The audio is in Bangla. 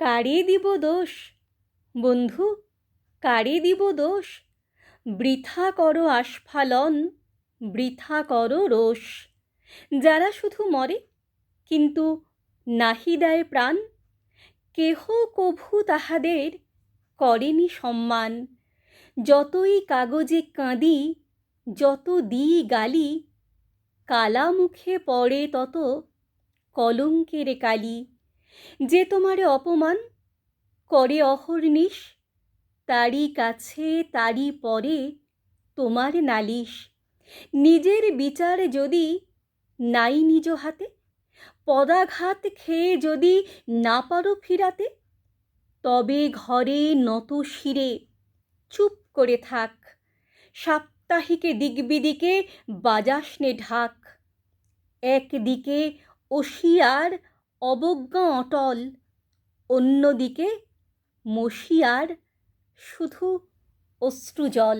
কারে দিব দোষ? বন্ধু, কারে দিব দোষ? বৃথা করো আস্ফালন, বৃথা করো রোষ। যারা শুধু মরে, কিন্তু নাহি দেয় প্রাণ, কেহ কভু তাহাদের করেনি সম্মান। যতই কাগজে কাঁদি, যত দিই গালি কালা মুখে পড়ে তত কলঙ্কের কালি। যে তোমারে অপমান করে অহর্নিশ তারই কাছে তারই পরে তোমার নালিশ। নিজের বিচার যদি নাই নিজ হাতে, পদাঘাত খেয়ে যদি না পারো ফিরাতে, তবে ঘরে নত শিরে, চুপ করে থাক। সাপ্তাহিকে দিক বিদিকে বাজাসনে ঢাক। একদিকে অসিয়ার অবজ্ঞা অটল। অন্যদিকে মশিয়ার শুধু অশ্রুজল।